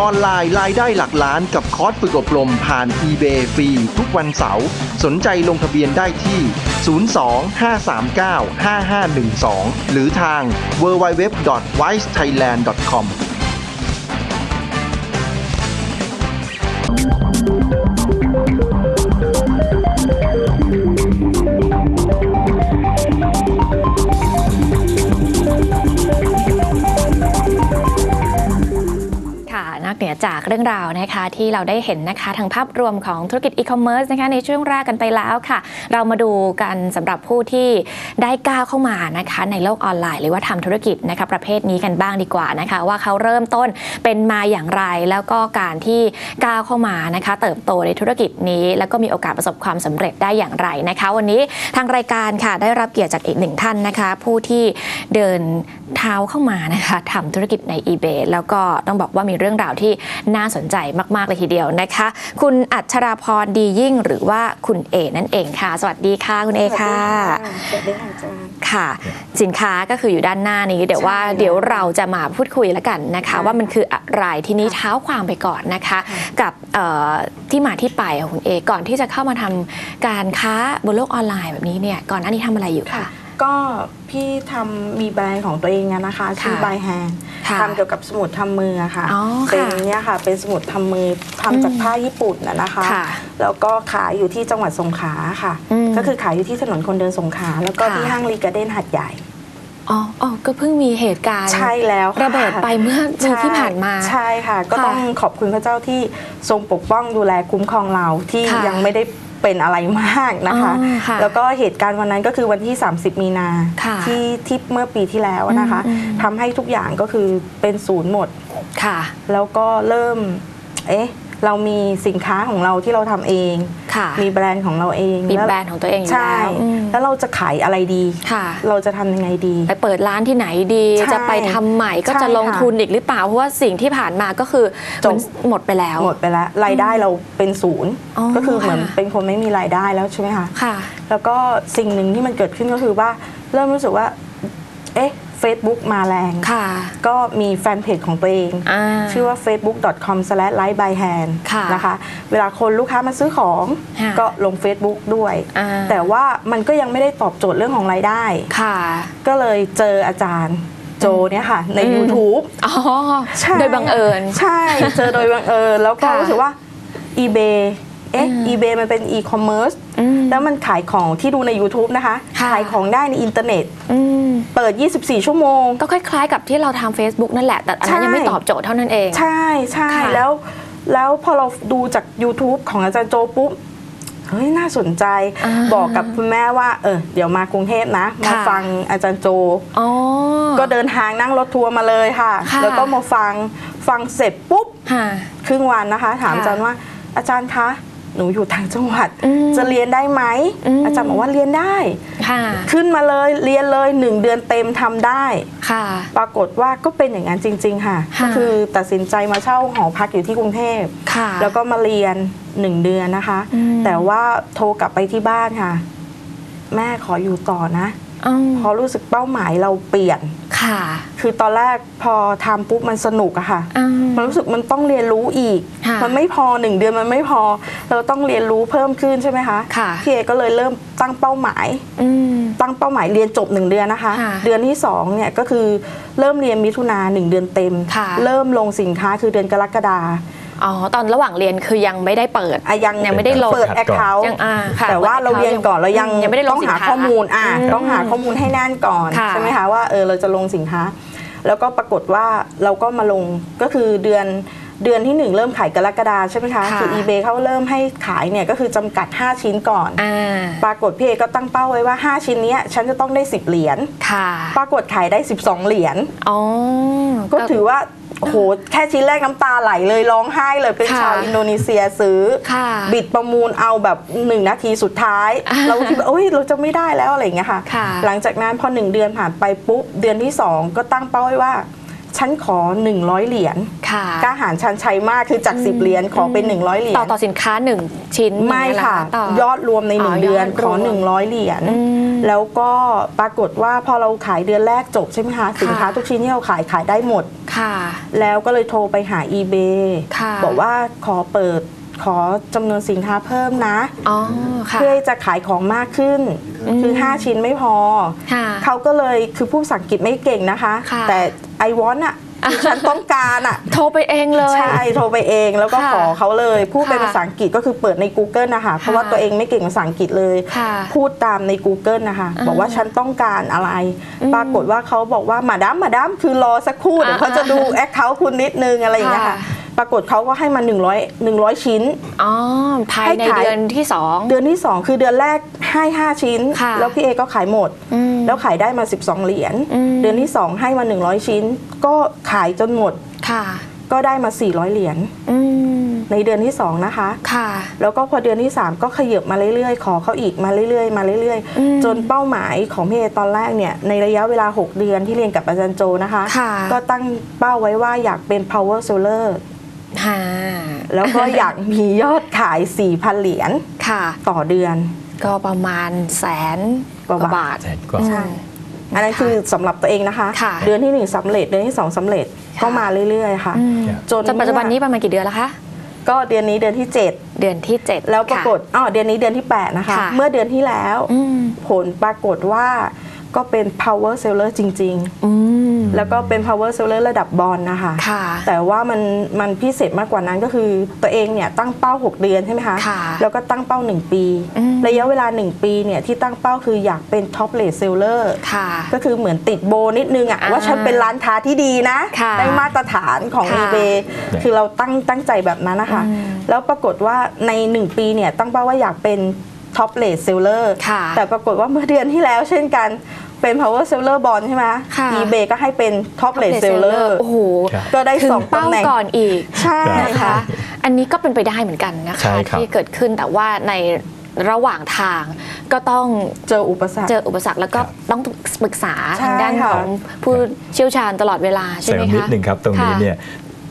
ออนไลน์รายได้หลักล้านกับคอร์สฝึกอบรมผ่าน eBay ฟรีทุกวันเสาร์สนใจลงทะเบียนได้ที่ 02-539-5512 หรือทาง www.wisethailand.com เหนือจากเรื่องราวนะคะที่เราได้เห็นนะคะทางภาพรวมของธุรกิจอีคอมเมิร์ซนะคะในช่วงแรกกันไปแล้วค่ะ เรามาดูกันสำหรับผู้ที่ได้ก้าวเข้ามานะคะในโลกออนไลน์ หรือว่าทำธุรกิจนะคะประเภทนี้กันบ้างดีกว่านะคะว่าเขาเริ่มต้นเป็นมาอย่างไร แล้วก็การที่ก้าวเข้ามานะคะเติบโตในธุรกิจนี้ แล้วก็มีโอกาสประสบความสำเร็จได้อย่างไรนะคะ วันนี้ทางรายการค่ะได้รับเกียรติจากอีกหนึ่งท่านนะคะ ผู้ที่เดินเท้าเข้ามานะคะทำธุรกิจใน eBay แล้วก็ต้องบอกว่ามีเรื่องราวที่น่าสนใจมากๆเลยทีเดียวนะคะ คุณอัชราพรดียิ่งหรือว่าคุณเอนั่นเองค่ะ สวัสดีค่ะคุณเอค่ะสวัสดีค่ะอาจารย์ค่ะ สินค้าก็คืออยู่ด้านหน้านี้ เดี๋ยวว่าใช่เดี๋ยวเราจะมาพูดคุยแล้วกันนะคะค่ะว่ามันคืออะไรทีนี้เท้าความไปก่อนนะคะค่ะกับเอ่อที่มาที่ไปของคุณเอก่อนที่จะเข้ามาทำการค้าบนโลกออนไลน์แบบนี้เนี่ยก่อนหน้านี้ทำอะไรอยู่คะก็พี่ทำมีแบรนด์ของตัวเองอะนะคะ ชื่อ By Hand ค่ะ ทำเกี่ยวกับสมุดทำมืออะค่ะอ๋อเป็นค่ะเนี่ยค่ะ เป็นสมุดทำมือทำจากผ้าญี่ปุ่นนะนะคะค่ะแล้วก็ขายอยู่ที่จังหวัดสงขลาค่ะอืมก็คือขายอยู่ที่ถนนคนเดินสงขลาแล้วก็ค่ะที่ห้างรีการ์เด้นหัดใหญ่อ๋ออ๋อก็เพิ่งมีเหตุการณ์ใช่แล้วค่ระเบิดไปเมื่อปีที่ผ่านมา ใช่ค่ะ ก็ค่ะต้องขอบคุณพระเจ้าที่ทรงปกป้องดูแลคุ้มครองเราที่ค่ะยังไม่ได้ เป็นอะไรมากนะคะอ๋อค่ะแล้วก็เหตุการณ์วันนั้นก็คือวันที่ 30 มีนาค่ะที่ที่เมื่อปีที่แล้วนะคะอืมอืมทำให้ทุกอย่างก็คือเป็นศูนย์หมดค่ะ แล้วก็เริ่ม เอ๊ะ เรามีสินค้าของเราที่เราทำเอง ค่ะมีแบรนด์ของเราเองมีล้วแบรนด์ของตัวเองอยู่ใช่ แล้วอืม แล้วเราจะขายอะไรดี ค่ะ เราจะทำยังไงดี ไปเปิดร้านที่ไหนดี ใช่จะไปทำใหม่ก็ใช่จะลงค่ะทุนอีกหรือเปล่า เพราะว่าสิ่งที่ผ่านมาก็คือจบ มันหมดไปแล้ว หมดไปแล้วรายได้เราเป็นศูนย์อ๋อก็คือเหมือนค่ะ เป็นคนไม่มีรายได้แล้วใช่ไหมคะ ค่ะ แล้วก็สิ่งหนึ่งที่มันเกิดขึ้นก็คือว่าเริ่มรู้สึกว่า เอ๊ะ Facebook มาแรง ค่ะ ก็มีแฟนเพจของตัวเอง อ่า ชื่อว่า facebook.com/lightbyhand ค่ะนะคะ เวลาคนลูกค้ามาซื้อของค่ะก็ลง Facebook ด้วย อ่า แต่ว่ามันก็ยังไม่ได้ตอบโจทย์เรื่องของรายได้ ค่ะ ก็เลยเจออาจารย์โจเนี่ยค่ะ ใน อืม YouTube อ๋อ ใช่โดยบังเอิญ ใช่ เจอโดยบังเอิญ แล้วก็ค่ะรู้สึกว่า eBay เอ๊ะ อืม eBay มันเป็น e-commerce อืม แล้วมันขายของที่ดูใน YouTube นะคะ ค่ะ ขายของได้ในอินเทอร์เน็ต อืม เปิด 24 ชั่วโมง ก็คล้าย ๆ กับที่เราทำ Facebook นั่นแหละ แต่อันนั้นใช่ยังไม่ตอบโจทย์เท่านั้นเอง ใช่ใช่ค่ะแล้ว แล้วพอเราดูจาก YouTube ของอาจารย์โจปุ๊บเฮ้ยน่าสนใจอ่าบอกกับคุณแม่ว่า เออเดี๋ยวมากรุงเทพนะ มาค่ะฟังอาจารย์โจอ๋อก็เดินทางนั่งรถทัวร์มาเลยค่ะค่ะแล้วก็มาฟังฟังเสร็จปุ๊บค่ะครึ่งวันนะคะ ถามค่ะอาจารย์ว่าอาจารย์คะ หนูอยู่ต่างจังหวัดอืมจะเรียนได้ไหมอืมอาจารย์บอกว่าเรียนได้ค่ะขึ้นมาเลยเรียนเลยหนึ่งเดือนเต็มทำได้ค่ะ ปรากฏว่าก็เป็นอย่างนั้นจริงๆค่ะค่ะ ก็คือตัดสินใจมาเช่าหอพักอยู่ที่กรุงเทพค่ะแล้วก็มาเรียนหนึ่งเดือนนะคะอืมแต่ว่าโทรกลับไปที่บ้านค่ะ แม่ขออยู่ต่อนะอืม เพราะรู้สึกเป้าหมายเราเปลี่ยนค่ะ คือตอนแรกพอทำปุ๊บมันสนุกอะค่ะอืมมันรู้สึกมันต้องเรียนรู้อีกค่ะมันไม่พอหนึ่งเดือนมันไม่พอ เราต้องเรียนรู้เพิ่มขึ้นใช่ไหมคะค่ะพี่เอก็เลยเริ่มตั้งเป้าหมายอืมตั้งเป้าหมายเรียนจบหนึ่งเดือนนะคะค่ะเดือนที่สองเนี่ยก็คือเริ่มเรียนมิถุนาหนึ่งเดือนเต็มค่ะเริ่มลงสินค้าคือเดือนกรกฎา อ๋อ ตอนระหว่างเรียนคือยังไม่ได้เปิด อะยังยังไม่ได้ลง เปิดแอคเคาท์ยังอ่าค่ะแต่ว่าปิดเราเรียนก่อนเรายังยังไม่ได้ลงต้องหาสินค้าข้อมูลอะอืมต้องหาข้อมูลให้แน่นก่อนค่ะ ใช่ไหมคะว่าเออเราจะลงสินค้า แล้วก็ปรากฏว่าเราก็มาลงก็คือเดือน เดือนที่หนึ่งเริ่มขายกรกฎาใช่ไหมคะค่ะคือ eBay เขาเริ่มให้ขายเนี่ยก็คือจำกัด 5 ชิ้นก่อนอ่าปรากฏพี่เอก็ตั้งเป้าไว้ว่า 5 ชิ้นเนี้ยฉันจะต้องได้ 10 เหรียญค่ะปรากฏขายได้ 12 เหรียญอ๋อก็ถือว่าโอ้โหแค่ชิ้นแรกน้ำตาไหลเลยร้องไห้เลยเป็นค่ะชาวอินโดนีเซียซื้อค่ะบิดประมูลเอาแบบหนึ่งนาทีสุดท้ายอ่าเราคิดว่าเอ้ยเราจะไม่ได้แล้วอะไรอย่างเงี้ยค่ะค่ะ หลังจากนั้นพอหนึ่งเดือนผ่านไปปุ๊บ เดือนที่สองก็ตั้งเป้าไว้ว่า ฉันขอ 100 เหรียญค่ะ กล้าหารชันชัยมากคือจาก 10 เหรียญขอเป็น 100 เหรียต่อญต่อสินค้าหนึ่งชิ้นไม่อย่างเงี้ยเหรอค่ะต่อยอดรวมในอ๋อ1เดือนยอดขรอวม100 เหรียญอืมแล้วก็ปรากฏว่าพอเราขายเดือนแรกจบใช่ไหมคะสินค้าทุกชิ้นที่เราขายขายได้หมดค่ะ แล้วก็เลยโทรไปหา eBay ค่ะบอกว่าขอเปิดขอจำนวนสินค้าเพิ่มนะอ๋อค่ะเพื่อจะขายของมากขึ้น คือ 5 ชิ้นไม่พอค่ะเขาก็เลยคือผู้ภาษาอังกฤษไม่เก่งนะคะค่ะแต่ ไอวอนอะคือฉันต้องการอะโทรไปเองเลย ใช่โทรไปเองแล้วก็ค่ะขอเขาเลยพูดเป็นค่ะภาษาอังกฤษก็คือเปิดใน Google นะคะเพราะว่าตัวเองไม่เก่งภาษาอังกฤษเลยค่ะพูดตามใน Google นะคะอ่าบอกว่าฉันต้องการอะไรอืมปรากฏว่าเขาบอกว่ามาดามมาดามคือรอสักครู่เดี๋ยวเขาจะดูแอคเคาท์คุณนิดนึงอะไรอย่างเงี้ยค่ะค่ะ ปรากฏเขาก็ให้มา 100 100 ชิ้น อ๋อภายในให้ขาย เดือนที่สอง เดือนที่ 2 คือเดือนแรกให้ 5 ชิ้น ค่ะแล้วพี่เอก็ขายหมด อืมแล้วขายได้มา 12 เหรียญอืม เดือนที่ 2 ให้มา 100 ชิ้น ก็ขายจนหมดค่ะ ก็ได้มา 400 เหรียญอืม ในเดือนที่ 2 นะคะ ค่ะ แล้วก็พอเดือนที่ 3 ก็ขยับมาเรื่อยๆ ขอเขาอีกมาเรื่อยๆ มาเรื่อยอืมๆ จนเป้าหมายของพี่เอตอนแรกเนี่ยในระยะเวลา 6 เดือนที่เรียนกับอาจารย์โจนะคะ ค่ะ ก็ตั้งเป้าไว้ว่าอยากเป็น power seller ค่ะ แล้วก็อยากมียอดขาย 4,000 เหรียญค่ะ ต่อเดือน ก็ประมาณแสนกว่าบาทแสนกว่าใช่อันนั้นคือสำหรับตัวเองนะคะค่ะเดือนที่1สำเร็จ เดือนที่2สำเร็จค่ะก็มาเรื่อยๆค่ะอืมจนจนปัจจุบันนี้ประมาณกี่เดือนแล้วคะก็เดือนนี้เดือนที่เดือนที่เจ็ด7แล้วปรากฏอ๋อเดือนนี้เดือนที่ 8 นะคะค่ะเมื่อเดือนที่แล้วอืมผลปรากฏว่า ก็เป็น power seller จริงอืมๆแล้วก็เป็น power seller ระดับบอลนะคะค่ะแต่ว่ามันมันพิเศษมากกว่านั้นก็คือตัวเองเนี่ยตั้งเป้า 6 เดือนใช่ไหมคะค่ะแล้วก็ตั้งเป้า 1 ปีอืมระยะเวลา 1 ปีเนี่ยที่ตั้งเป้าคืออยากเป็น top rate seller ค่ะก็คือเหมือนติดโบนิดนึงอะอ่าว่าฉันเป็นร้านค้าที่ดีนะค่ะได้มาตรฐานของค่ะ eBay คือเราตั้งตั้งใจแบบนั้นนะคะอืมแล้วปรากฏว่าใน 1 ปีเนี่ยตั้งเป้าว่าอยากเป็น top rate seller ค่ะแต่ปรากฏว่าเมื่อเดือนที่แล้วเช่นกันเป็น power seller bond ใช่ไหมค่ะ eBay ก็ให้เป็น top rate Top rate seller seller โอ้โหครับก็ได้ถึสงองเป้าตำแหน่งก่อนอีก ใช่นะคะค่ะอันนี้ก็เป็นไปได้เหมือนกันนะใช่คะครับที่เกิดขึ้นแต่ว่าในระหว่างทางก็ต้องเจออุปสรรค เจออุปสรรคแล้วก็ต้องปรึกษาใช่ทางด้านค่ะของผู้เชี่ยวชาญตลอดเวลาใช่เสริไหมมคะนิดหนึ่งครับ ตรงนี้ค่ะเนี่ย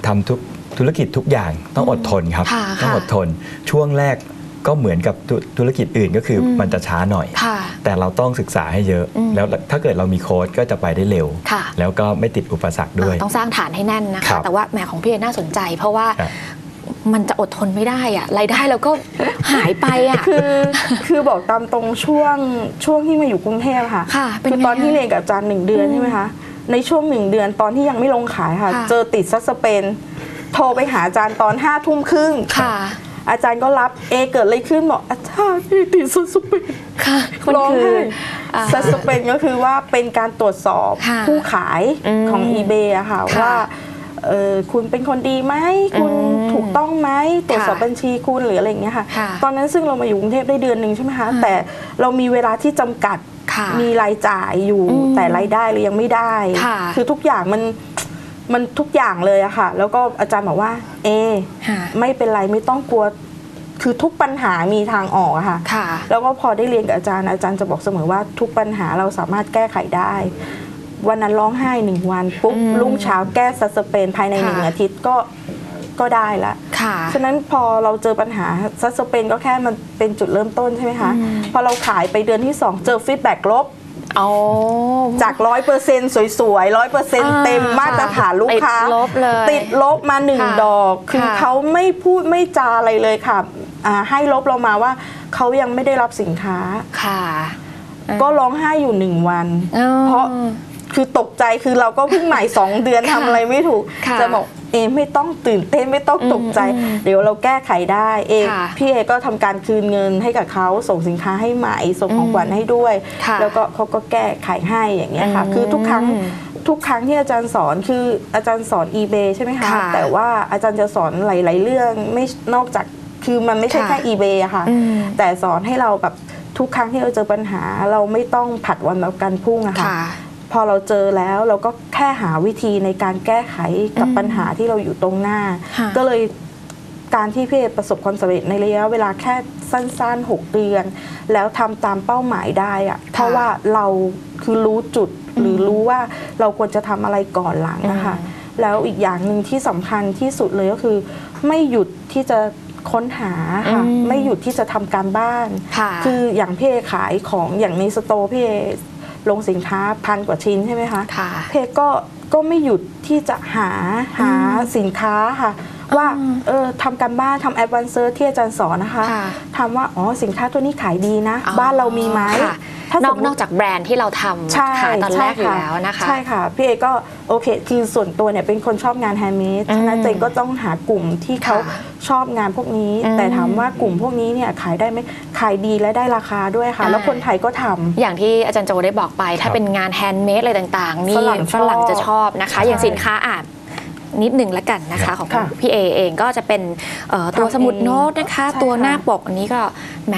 ทำทุกธุรกิจทุกอย่างต้องอดทนครับค่ะต้องค่ะอดทนช่วงแรก ก็เหมือนกับธุธุรกิจอื่นก็คืออมมันจะช้าหน่อยค่ะแต่เราต้องศึกษาให้เยอะอืมแล้วถ้าเกิดเรามีโค้ดก็จะไปได้เร็วค่ะแล้วก็ไม่ติดอุปสรรคด้วย ต้องสร้างฐานให้แน่นนะครัคะบแต่ว่าแหมของพี่เอน่าสนใจ เพราะว่าครับมันจะอดทนไม่ได้อะรายได้เราก็หายไปอะคือคือบอกตามตรงช่วงช่วงที่มาอยู่กรุงเทพค่ะค่ะเป็นคือไงตอนที่คะเรียนกับอาจารย์หนึ่งเดือนอืมใช่ไหมคะในช่วงหนึ่งเดือนตอนที่ยังไม่ลงขายค่ะค่ะ เจอติดซัสเปน โทรไปหาอาจารย์ตอนห้าทุ่มครึ่งค่ะ อาจารย์ก็รับเอเกิดอะไรขึ้นบอกอาจารย์พี่ติดซัสเปนค่ะมันร้องคือไห้อ่าซัสเปนก็คือว่าเป็นการตรวจสอบค่ะผู้ขายอืมของ eBay อะค่ะค่ะว่าเออคุณเป็นคนดีไหมคุณอืมถูกต้องไหมตรวจสอบค่ะบัญชีคุณหรืออะไรอย่างเงี้ยค่ะค่ะ ตอนนั้นซึ่งเรามาอยู่กรุงเทพได้เดือนหนึ่งใช่ไหมคะค่ะแต่เรามีเวลาที่จำกัดค่ะมีรายจ่ายอยู่อืมแต่รายได้เรายังไม่ได้ค่ะคือทุกอย่างมัน มันทุกอย่างเลยอะค่ะ แล้วก็อาจารย์บอกว่า เอ ค่ะ ไม่เป็นไรไม่ต้องกลัว คือทุกปัญหามีทางออกอะค่ะ ค่ะ แล้วก็พอได้เรียนกับอาจารย์อาจารย์จะบอกเสมอว่าทุกปัญหาเราสามารถแก้ไขได้ วันนั้นร้องไห้หนึ่งวันปุ๊บอืมรุ่งเช้าแก้ซัสเปนภายในหนึ่งค่ะ อาทิตย์ก็ก็ได้ละ ค่ะ ฉะนั้นพอเราเจอปัญหาซัสเปนก็แค่มันเป็นจุดเริ่มต้นใช่ไหมคะ อืมพอเราขายไปเดือนที่ 2 เจอฟีดแบ็กลบ เอาจากร้อยเปอร์เซ็นต์สวยๆร้อยเปอร์เซ็นต์อ่าเต็มมาตรฐานลูกค้า ติดลบเลยติดลบมาหนึ่งค่ะดอก คือค่ะเขาไม่พูดไม่จาอะไรเลยค่ะอ่าให้ลบเรามาว่าเขายังไม่ได้รับสินค้าค่ะ ก็ร้องไห้อยู่หนึ่งวันอ๋อเพราะ คือตกใจคือเราก็เพิ่งใหม่สองเดือนค่ะทำอะไรไม่ถูก ค่ะจะบอกเอไม่ต้องตื่นเต้นไม่ต้องตกใจอืมอืมเดี๋ยวเราแก้ไขได้เอค่ะพี่เอก็ทำการคืนเงินให้กับเขาส่งสินค้าให้ใหม่ส่งของอืมขวัญให้ด้วย ค่ะแล้วก็เขาก็แก้ไขให้อย่างเงี้ยค่ะ อืมคือทุกครั้งทุกครั้งที่อาจารย์สอนคืออาจารย์สอน eBay ใช่ไหมคะ ค่ะแต่ว่าอาจารย์จะสอนหลาย ๆ เรื่องไม่นอกจากคือมันไม่ใช่ค่ะแค่ eBay อะค่ะ อืม แต่สอนให้เราแบบทุกครั้งที่เราเจอปัญหาเราไม่ต้องผัดวันประกันพรุ่งอะค่ะ ค่ะ พอเราเจอแล้วเราก็แค่หาวิธีในการแก้ไขกับอืมปัญหาที่เราอยู่ตรงหน้าค่ะก็เลยการที่พี่เอประสบความสำเร็จในระยะเวลาแค่สั้น ๆ 6 เดือน แล้วทำตามเป้าหมายได้อะเพราะว่าเราคือรู้จุดหรือรู้ว่าเราควรจะทำอะไรก่อนหลังนะคะอืมแล้วอีกอย่างหนึ่งที่สำคัญที่สุดเลยก็คือ ไม่หยุดที่จะค้นหาค่ะอืมไม่หยุดที่จะทำการบ้านค่ะคืออย่างพี่เอขายของอย่างในสโตร์พี่เอ ลงสินค้าพันกว่าชิ้นใช่ไหมคะค่ะ เพจก็ก็ไม่หยุดที่จะหาหาสินค้าค่ะ ว่าเออทำการบ้านทำแอดวานเซอร์ที่อาจารย์สอนนะคะค่ะทำว่าอ๋อสินค้าตัวนี้ขายดีนะอ๋อบ้านเรามีไหมค่ะ ถ้านสอมกมนอกติจากแบรนด์ที่เราทใช่ำขายตอนแรกอยู่ใช่แล้วนะคะ ใช่ค่ะ พี่เอก็โอเคคือส่วนตัวเนี่ยเป็นคนชอบงานแฮนด์เมดอืมฉะนั้นเจนก็ต้องหากลุ่มที่เขาค่ะชอบงานพวกนี้อืมแต่ถามว่ากลุ่มพวกนี้เนี่ยขายได้ไหมขายดีและได้ราคาด้วยค่ะอ่าแล้วคนไทยก็ทำอย่างที่อาจารย์โจได้บอกไป ถ้าครับเป็นงานแฮนด์เมดอะไรต่างๆนี่ฝรั่งชอบฝรั่งจะชอบนะคะใช่อย่างสินค้าอาจนิดหนึ่งละกันนะคะ ของค่ะพี่เอเองก็จะเป็นเอ่อตัวทำเองสมุดโน้ตนะคะใช่ตัวค่ะหน้าปกอันนี้ก็แหม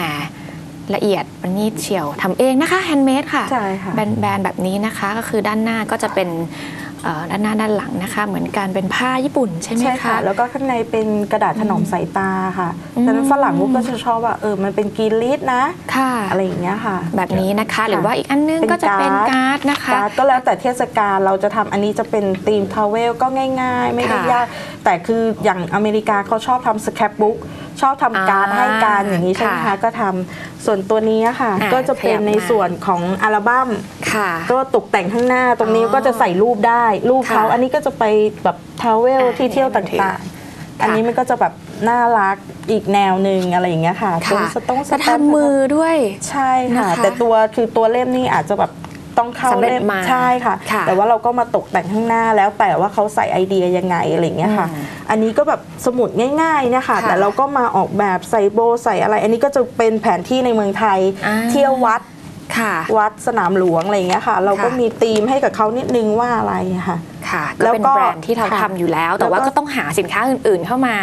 ละเอียดประณีตเฉียวทำเองนะคะแฮนด์เมดค่ะใช่ค่ะ แบรนด์แบรนด์แบบนี้นะคะก็คือด้านหน้าก็จะเป็นเอ่อ ด้านหน้าด้านหลังนะคะ เหมือนกันเป็นผ้าญี่ปุ่นใช่ไหมใช่ค่ะคะแล้วก็ข้างในเป็นกระดาษถนอมสายตาค่ะอืมดังนั้นฝรั่งก็จะชอบว่าเออมันเป็นกรีนลิสนะค่ะอะไรอย่างเงี้ยค่ะ แบบนี้นะคะหรือว่าอีกอันนึงเป็นก็จะเป็นการ์ดการ์ดนะคะการ์ดก็แล้วแต่เทศกาลเราจะทำอันนี้จะเป็นธีมทาวเวลก็ง่าย ๆ ไม่ได้ค่ะยาก แต่คืออย่างอเมริกาเขาชอบทำสแคปบุ๊กชอบทำการ์ดอ่าให้การอย่างนี้ใช่ไหมค่ะคะก็ทำส่วนตัวนี้ค่ะอ่าก็จะเป็นขยับในมาส่วนของอัลบั้มค่ะก็ตกแต่งข้างหน้าตรงนี้อ๋อก็จะใส่รูปได้รูปเขาค่ะอันนี้ก็จะไปแบบทาวเวลอ่าที่เที่ยวให้มันถือต่างๆ อันนี้มันก็จะแบบน่ารักอีกแนวหนึ่งอะไรอย่างเงี้ยค่ะตรงค่ะสตงสจะแตมป์ทำมือด้วย ใช่ค่ะ นะคะแต่ตัวคือตัวเล่มนี่อาจจะแบบต้องเข้าสำเร็จเล่มมาใช่ค่ะ ค่ะแต่ว่าเราก็มาตกแต่งข้างหน้าแล้วแต่ว่าเขาใส่ไอเดียยังไงอะไรอย่างเงี้ยค่ะอืมอันนี้ก็แบบสมุดง่ายๆนะคะ ค่ะแต่เราก็มาออกแบบใส่โบใส่อะไร อันนี้ก็จะเป็นแผนที่ในเมืองไทยอ่า เที่ยววัดค่ะ วัดสนามหลวงอะไรอย่างเงี้ยค่ะ เราก็ค่ะมีธีมให้กับเขานิดนึงว่าอะไรอะค่ะ ค่ะแล้ก็วเป็นก็แบรนด์ที่เราค่ะทำอยู่แล้ว แต่ว่าแล้วก็ก็ต้องหาสินค้าอื่น ๆ เข้ามา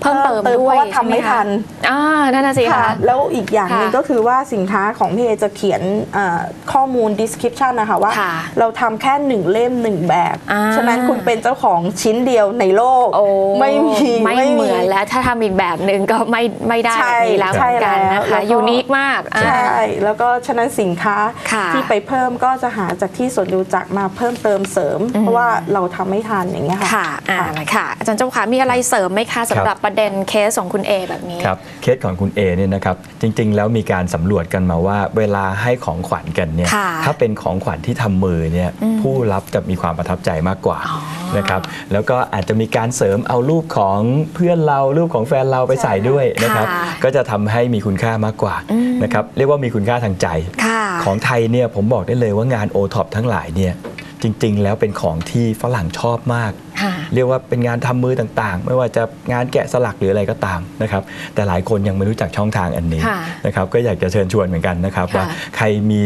เพิ่มเติมเพิ่มเติมด้วยเพราะว่าทำไม่ใช่หคะทันอ่านั่นน่ะสิค่ะคะแล้วอีกอย่างหนึงค่ะก็คือว่าสินค้าของพี่เอจะเขียนเอ่อข้อมูล description นะคะว่าค่ะเราทำแค่หนึ่งเล่มหนึ่งแบบอ่าฉะนั้นคุณเป็นเจ้าของชิ้นเดียวในโลกโอ้ไม่มีไม่เหมือนแล้วถ้าทำอีกแบบหนึ่งก็ไม่ไม่ได้ใช่แบบนี้แล้วเหมือนกันใช่แล้วนะแล้คะวก็ยูนิคมากอ่าใช่แล้วก็ฉะนั้นสินค้าค่ะที่ไปเพิ่มก็จะหาจากที่สวนดูจักรมาเพิ่มเติมเสริม เพราะว่าเราทำไม่ทันอย่างเงี้ยค่ะค่ะอ่าค่ะอาจารย์เจ้าขามีอะไรเสริมไหมคะสำหรับประเด็นเคสของคุณเอแบบนี้ครับเคสของคุณเอเนี่ยนะครับจริง ๆ แล้วมีการสำรวจกันมาว่า เวลาให้ของขวัญกันเนี่ยค่ะถ้าเป็นของขวัญที่ทำมือเนี่ยอืมผู้รับจะมีความประทับใจมากกว่าอ๋อนะครับแล้วก็อาจจะมีการเสริมเอารูปของเพื่อนเรารูปของแฟนเราไปใส่ด้วยนะครับค่ะก็จะทำให้มีคุณค่ามากกว่าอืมนะครับเรียกว่ามีคุณค่าทางใจค่ะของไทยเนี่ยผมบอกได้เลยว่างานโอท็อปทั้งหลายเนี่ย จริง ๆ แล้วเป็นของที่ฝรั่งชอบมากค่ะเรียกว่าเป็นงานทำมือต่างๆ ไม่ว่าจะงานแกะสลักหรืออะไรก็ตามนะครับแต่หลายคนยังไม่รู้จักช่องทางอันนี้ค่ะนะครับก็อยากจะเชิญชวนเหมือนกันนะครับค่ะว่าใครมี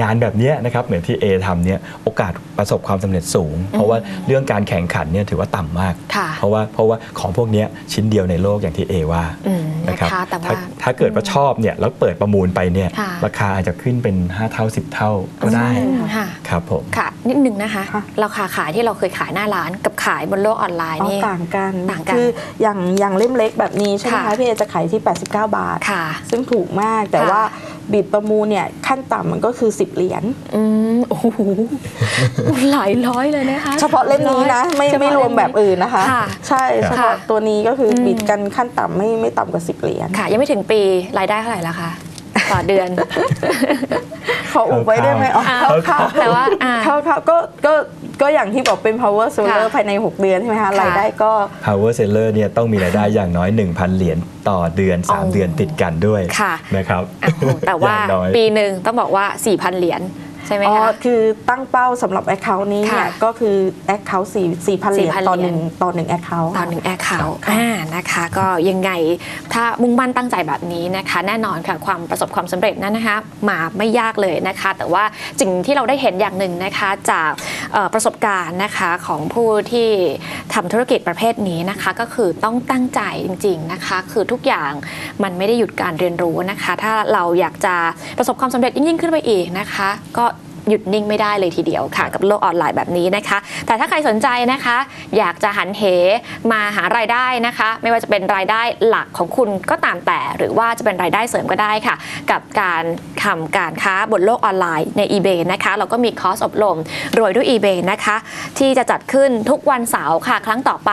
งานแบบเนี้ยนะครับเหมือนที่ A ทำเนี่ยโอกาสประสบความสำเร็จสูง เพราะว่าเรื่องการแข่งขันเนี่ยถือว่าต่ำมากค่ะเพราะว่าเพราะว่าของพวกเนี้ยชิ้นเดียวในโลกอย่างที่ A ว่าอืมนะนะครัคะบแต่ถ้าว่าถ้าเกิดว่าชอบเนี่ยแล้วเปิดประมูลไปเนี่ยค่ะราคาอาจจะขึ้นเป็น 5 เท่า 10 เท่าก็ได้อืมค่ะครับผมค่ะนิดนึงนะคะค่ะราคาขายที่เราเคยขายหน้าร้านกับขายบนโลกออนไลน์อ๋อนี่ต่างกันต่างกันคืออย่างอย่างเล่มเล็กแบบนี้ใช่ไหมค่ะคะพี่เอจะขายที่ 89 บาทค่ะซึ่งถูกมากแต่ค่ะว่า บิดประมูลเนี่ยขั้นต่ำมันก็คือ 10 เหรียญอืมโอ้โหหลายร้อยเลยนะคะ เฉพาะเล่มนี้นะไม่เฉพาะไม่รวมแบบอื่นนะคะค่ะใช่เฉพาะตัวนี้ก็คืออมบิดกันขั้นต่ำไม่ไม่ต่ำกว่า 10 เหรียญค่ะ ยังไม่ถึงปีรายได้เท่าไหร่แล้วคะ ต่อเดือน ขออุบไว้ได้ไหมอ๋ออ่าเข้าๆแต่ว่าอ่าเข้าๆก็ก็ก็อย่างที่บอกเป็น power seller ค่ะภายใน 6 เดือนใช่ไหมคะค่ะรายได้ก็ Power Seller เนี่ยต้องมีรายได้อย่างน้อย 1,000 เหรียญต่อเดือนอ๋อ3เดือนติดกันด้วยค่ะนะครับอ้าวแต่ว่าอย่งน้อยปีหนึ่งต้องบอกว่า 4,000 เหรียญ ใช่ไหมอ๋อคะ คือตั้งเป้าสำหรับ account นี้เนี่ยค่ะก็คือ account 4 4,000เหรียญ4,000ต่อหเหรียนึ่ญงต่อหนึ่ง account ตอนหนึ่งแอคเคาท์ค่ะอ่านะคะ ก็ยังไงถ้ามุ่งมั่นตั้งใจแบบนี้นะคะ แน่นอนค่ะความประสบความสำเร็จนั้นนะคะมาไม่ยากเลยนะคะ แต่ว่าสิ่งที่เราได้เห็นอย่างหนึ่งนะคะจากเอ่อประสบการณ์นะคะของผู้ที่ทำธุรกิจประเภทนี้นะคะ ก็คือต้องตั้งใจจริง ๆนะคะ คือทุกอย่างมันไม่ได้หยุดการเรียนรู้นะคะ ถ้าเราอยากจะประสบความสำเร็จยิ่งๆขึ้นไปอีกนะคะ ก็ หยุดนิ่งไม่ได้เลยทีเดียวค่ะ กับโลกออนไลน์แบบนี้นะคะ แต่ถ้าใครสนใจนะคะ อยากจะหันเหมาหารายได้นะคะ ไม่ว่าจะเป็นรายได้หลักของคุณก็ตามแต่ หรือว่าจะเป็นรายได้เสริมก็ได้ค่ะ กับการทำการค้าบนโลกออนไลน์ใน eBay นะคะเราก็มีคอร์สอบรมรวยด้วย eBay นะคะ ที่จะจัดขึ้นทุกวันเสาร์ค่ะ ครั้งต่อไป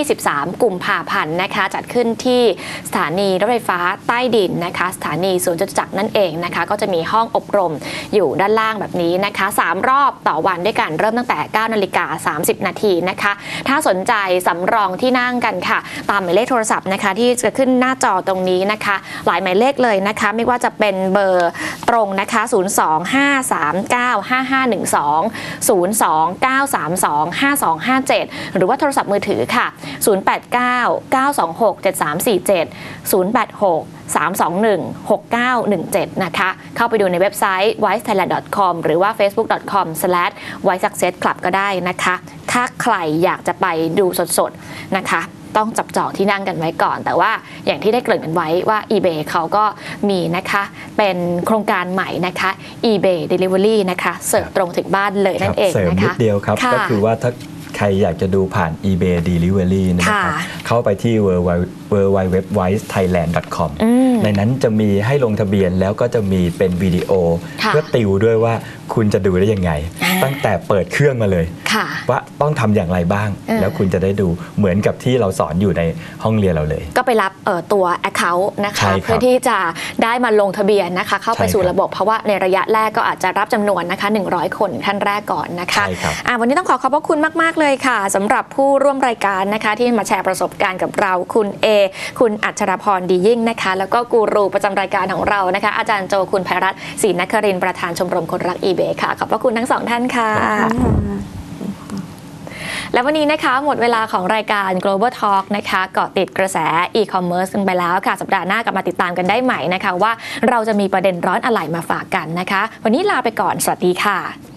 23 กุมภาพันธ์นะคะ จัดขึ้นที่สถานีรถไฟฟ้าใต้ดินนะคะ สถานีสวนจตุจักรนั่นเองนะคะ ก็จะมีห้องอบรมอยู่ด้านล่างแบบนี้นะคะ3รอบต่อวันด้วยกันเริ่มตั้งแต่9นาฬิกา30 นาทีนะคะ ถ้าสนใจสำรองที่นั่งกันค่ะ ตามหมายเลขโทรศัพท์นะคะ ที่จะขึ้นหน้าจอตรงนี้นะคะ หลายหมายเลขเลยนะคะ ไม่ว่าจะเป็นเบอร์ตรงนะคะ 025395512 029325257 หรือว่าโทรศัพท์มือถือค่ะ 089 926 7347 086 321 6917 นะคะ เข้าไปดูในเว็บไซต์ wisethailand.com หรือว่า facebook.com/wisesuccessclub ก็ได้นะคะ ถ้าใครอยากจะไปดูสดๆ นะคะต้องจับจองที่นั่งกันไว้ก่อน แต่ว่าอย่างที่ได้เกริ่นกันไว้ว่า eBay เขาก็มีนะคะเป็นโครงการใหม่นะคะ eBay Delivery นะคะเสิร์ฟตรงถึงบ้านเลยนั่นเองเสริมนะนิคะดเดียวครับะก็คือว่าถ้า ใครอยากจะดูผ่าน eBay Delivery นะครับค่ะเข้าไปที่ www.wisethailand.com อืมในนั้นจะมีให้ลงทะเบียนแล้วก็จะมีเป็นวิดีโอค่ะเพื่อติวด้วยว่าคุณจะดูได้ยังไงอ่าตั้งแต่เปิดเครื่องมาเลยค่ะว่า ต้องทำอย่างไรบ้างเออแล้วคุณจะได้ดูเหมือนกับที่เราสอนอยู่ในห้องเรียนเราเลย ก็ไปรับเอ่อตัว Account นะใช่คะครับเพื่อที่จะได้มาลงทะเบียนนะคะ เข้าไปใช่สู่ครับระบบเพราะว่าในระยะแรกก็อาจจะรับจำนวนนะคะ 100 คนท่านแรกก่อนนะคะใช่ครับอะวันนี้ต้องขอขอบพระคุณมาก ๆ เลยค่ะสำหรับผู้ร่วมรายการนะคะ ที่มาแชร์ประสบการณ์กับเราคุณเอคุณอัชรพรดียิ่งนะคะ แล้วก็กูรูประจำรายการของเรานะคะ อาจารย์โจคุณภัยรัตน์ศรีนครินทร์ประธานชมรมคนรัก eBay ค่ะขอบพระคุณทั้งสองท่านค่ะ และวันนี้นะคะหมดเวลาของรายการ global talk นะคะเกาะติดกระแส e-commerce กันไปแล้วค่ะ สัปดาห์หน้ากลับมาติดตามกันได้ใหม่นะคะ ว่าเราจะมีประเด็นร้อนอะไรมาฝากกันนะคะ วันนี้ลาไปก่อน สวัสดีค่ะ